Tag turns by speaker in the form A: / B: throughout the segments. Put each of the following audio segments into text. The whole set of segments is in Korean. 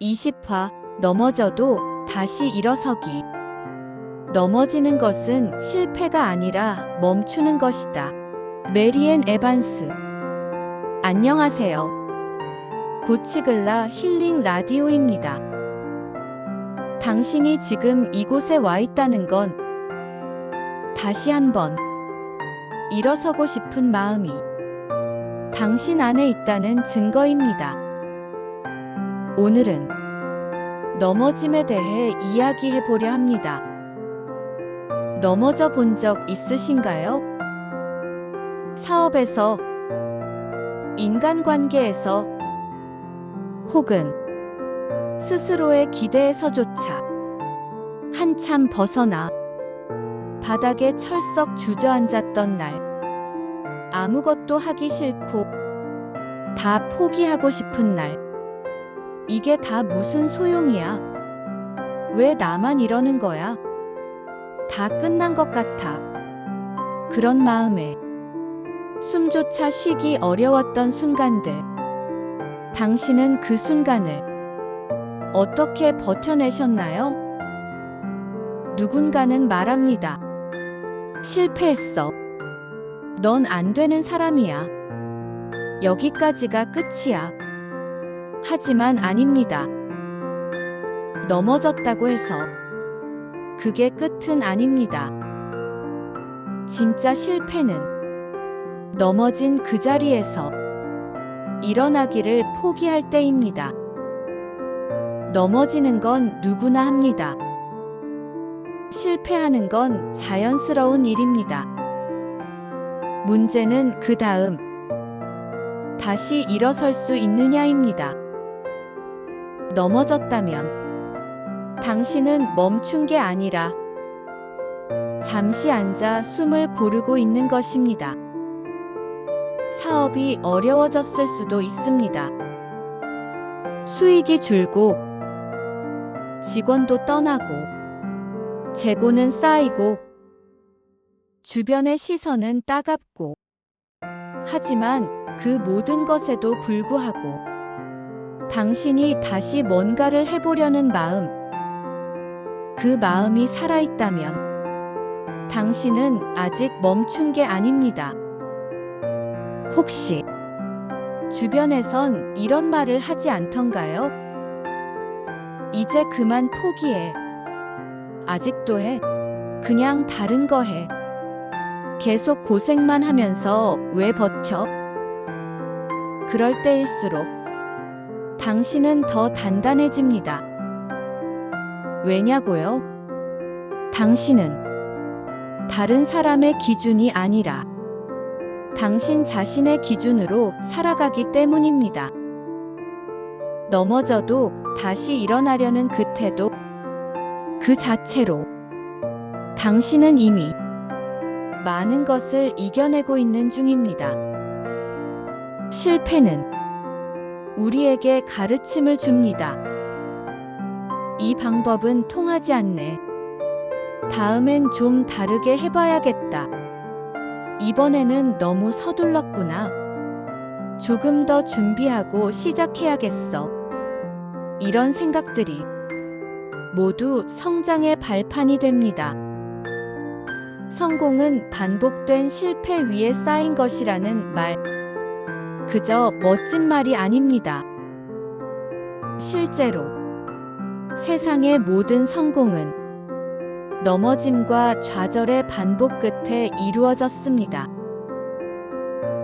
A: 20화 넘어져도 다시 일어서기. 넘어지는 것은 실패가 아니라 멈추는 것이다. 메리앤 에반스. 안녕하세요. 고치글라 힐링 라디오입니다. 당신이 지금 이곳에 와 있다는 건 다시 한번 일어서고 싶은 마음이 당신 안에 있다는 증거입니다. 오늘은 넘어짐에 대해 이야기해 보려 합니다. 넘어져 본 적 있으신가요? 사업에서, 인간관계에서, 혹은 스스로의 기대에서조차 한참 벗어나 바닥에 철썩 주저앉았던 날, 아무것도 하기 싫고 다 포기하고 싶은 날, 이게 다 무슨 소용이야? 왜 나만 이러는 거야? 다 끝난 것 같아. 그런 마음에 숨조차 쉬기 어려웠던 순간들. 당신은 그 순간을 어떻게 버텨내셨나요? 누군가는 말합니다. 실패했어. 넌 안 되는 사람이야. 여기까지가 끝이야. 하지만 아닙니다. 넘어졌다고 해서 그게 끝은 아닙니다. 진짜 실패는 넘어진 그 자리에서 일어나기를 포기할 때입니다. 넘어지는 건 누구나 합니다. 실패하는 건 자연스러운 일입니다. 문제는 그 다음 다시 일어설 수 있느냐입니다. 넘어졌다면 당신은 멈춘 게 아니라 잠시 앉아 숨을 고르고 있는 것입니다. 사업이 어려워졌을 수도 있습니다. 수익이 줄고 직원도 떠나고 재고는 쌓이고 주변의 시선은 따갑고 하지만 그 모든 것에도 불구하고 당신이 다시 뭔가를 해보려는 마음, 그 마음이 살아있다면 당신은 아직 멈춘 게 아닙니다. 혹시 주변에선 이런 말을 하지 않던가요? 이제 그만 포기해. 아직도 해. 그냥 다른 거 해. 계속 고생만 하면서 왜 버텨? 그럴 때일수록 당신은 더 단단해집니다. 왜냐고요? 당신은 다른 사람의 기준이 아니라 당신 자신의 기준으로 살아가기 때문입니다. 넘어져도 다시 일어나려는 그 태도, 그 자체로 당신은 이미 많은 것을 이겨내고 있는 중입니다. 실패는 우리에게 가르침을 줍니다. 이 방법은 통하지 않네. 다음엔 좀 다르게 해봐야겠다. 이번에는 너무 서둘렀구나. 조금 더 준비하고 시작해야겠어. 이런 생각들이 모두 성장의 발판이 됩니다. 성공은 반복된 실패 위에 쌓인 것이라는 말. 그저 멋진 말이 아닙니다. 실제로 세상의 모든 성공은 넘어짐과 좌절의 반복 끝에 이루어졌습니다.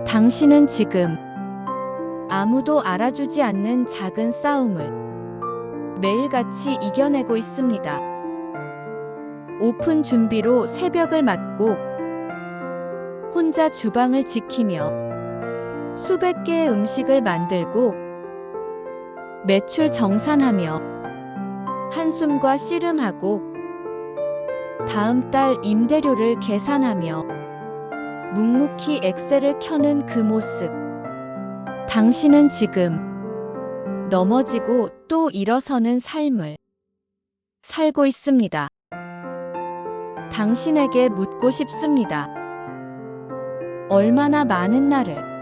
A: 당신은 지금 아무도 알아주지 않는 작은 싸움을 매일같이 이겨내고 있습니다. 오픈 준비로 새벽을 맞고 혼자 주방을 지키며 수백 개의 음식을 만들고 매출 정산하며 한숨과 씨름하고 다음 달 임대료를 계산하며 묵묵히 엑셀을 켜는 그 모습. 당신은 지금 넘어지고 또 일어서는 삶을 살고 있습니다. 당신에게 묻고 싶습니다. 얼마나 많은 날을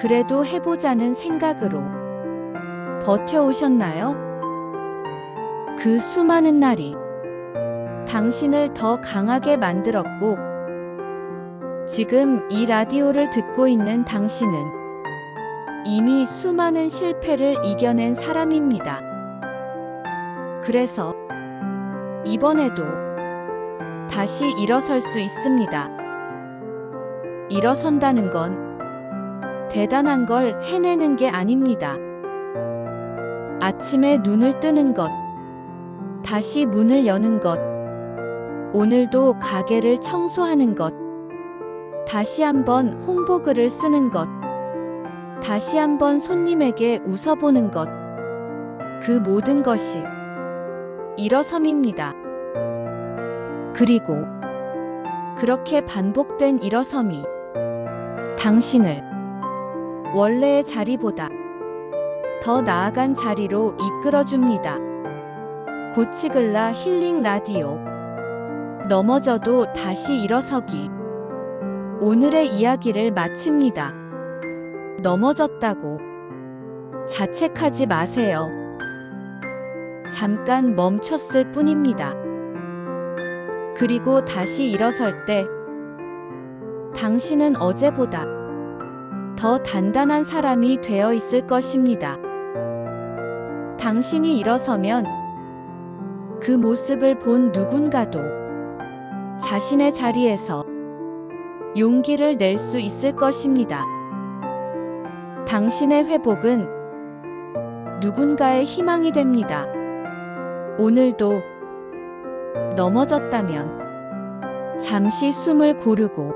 A: 그래도 해보자는 생각으로 버텨오셨나요? 그 수많은 날이 당신을 더 강하게 만들었고, 지금 이 라디오를 듣고 있는 당신은 이미 수많은 실패를 이겨낸 사람입니다. 그래서 이번에도 다시 일어설 수 있습니다. 일어선다는 건 대단한 걸 해내는 게 아닙니다. 아침에 눈을 뜨는 것, 다시 문을 여는 것, 오늘도 가게를 청소하는 것, 다시 한번 홍보글을 쓰는 것, 다시 한번 손님에게 웃어보는 것, 그 모든 것이 일어섬입니다. 그리고 그렇게 반복된 일어섬이 당신을 원래의 자리보다 더 나아간 자리로 이끌어줍니다. 고치글라 힐링 라디오 넘어져도 다시 일어서기 오늘의 이야기를 마칩니다. 넘어졌다고 자책하지 마세요. 잠깐 멈췄을 뿐입니다. 그리고 다시 일어설 때 당신은 어제보다 더 단단한 사람이 되어 있을 것입니다. 당신이 일어서면 그 모습을 본 누군가도 자신의 자리에서 용기를 낼 수 있을 것입니다. 당신의 회복은 누군가의 희망이 됩니다. 오늘도 넘어졌다면 잠시 숨을 고르고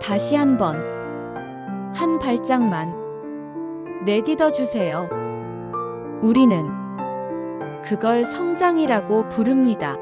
A: 다시 한번 한 발짝만 내딛어 주세요. 우리는 그걸 성장이라고 부릅니다.